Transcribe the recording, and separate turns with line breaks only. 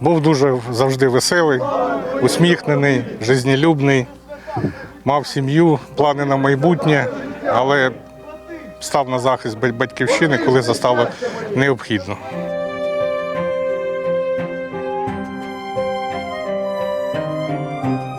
Був дуже завжди веселий, усміхнений, жизнелюбний, мав сім'ю, плани на майбутнє, але став на захист батьківщини, коли застало необхідно. Стало необхідно.